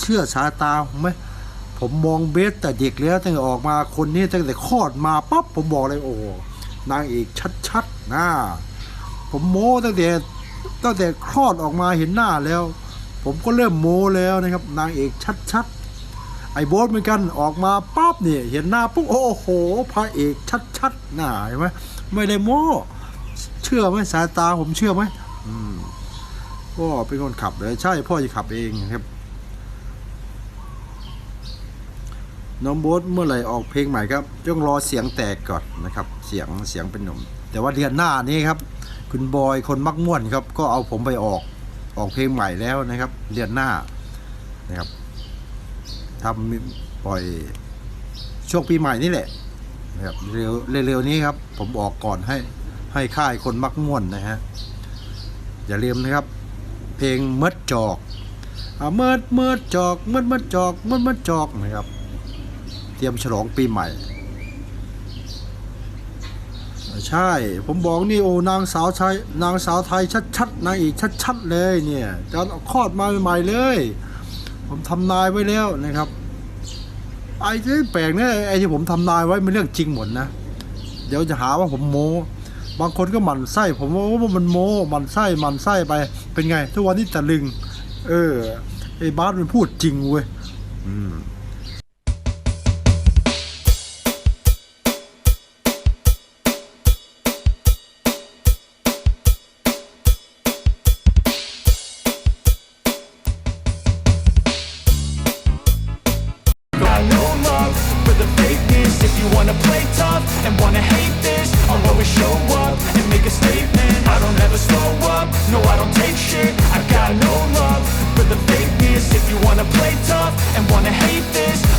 เชื่อสายตาผมไหมผมมองเบสแต่เด็กแล้วตั้งแต่ออกมาคนนี้ตั้งแต่คลอดมาปั๊บผมบอกเลยโอ้นางเอกชัดๆนะผมโม้ตั้งแต่ตั้งแต่คลอดออกมาเห็นหน้าแล้ว ผมก็เริ่มโม้แล้วนะครับ นางเอกชัดๆไอ้โบ๊ทเหมือนกันออกมาปั๊บเนี่ยเห็นหน้าปุ๊บโอ้โหพระเอกชัดๆน่าเห็นไหมไม่ได้โม้เชื่อไหมสายตาผมเชื่อไหมอืมพ่อเป็นคนขับเลยใช่พ่อจะขับเองครับ น้องโบ๊ทเมื่อไหร่ออกเพลงใหม่ครับต้องรอเสียงแตกก่อนนะครับ เสียงเสียงเป็นหนุ่ม แต่ว่าเดือนหน้านี้ครับ คุณบอยคนมักม่วนครับ ก็เอาผมไปออกออกเพลงใหม่แล้วนะครับ เดือนหน้านะครับทำปล่อยช่วงปีใหม่นี่แหละนะครับเร็วเร็วๆนี้ครับ ผมออกก่อนให้ให้ค่ายคนมักม่วนนะฮะอย่าลืมนะครับ เพลงเมิดจอกอ่าเมิดเมิดจอกเมิดเมิดจอกเมิดเมิดจอกนะครับ เตรียมฉลองปีใหม่ ใช่ ผมบอกนี่โอ้นางสาวไทยนางสาวไทยชัดๆนางเอกชัดๆเลยเนี่ยตอนคลอดมาใหม่ๆเลย ผมทำนายไว้แล้วนะครับไอ้ที่แปลกเนี่ยไอ้ที่ผมทำนายไว้เป็นเรื่องจริงหมดนะเดี๋ยวจะหาว่าผมโม้บางคนก็หมั่นไส้ผมว่าว่ามันโม้หมั่นไส้หมั่นไส้ไป เป็นไง ทุกวันนี้ตะลึง เออไอ้บาสมันพูดจริงเว้ย อืม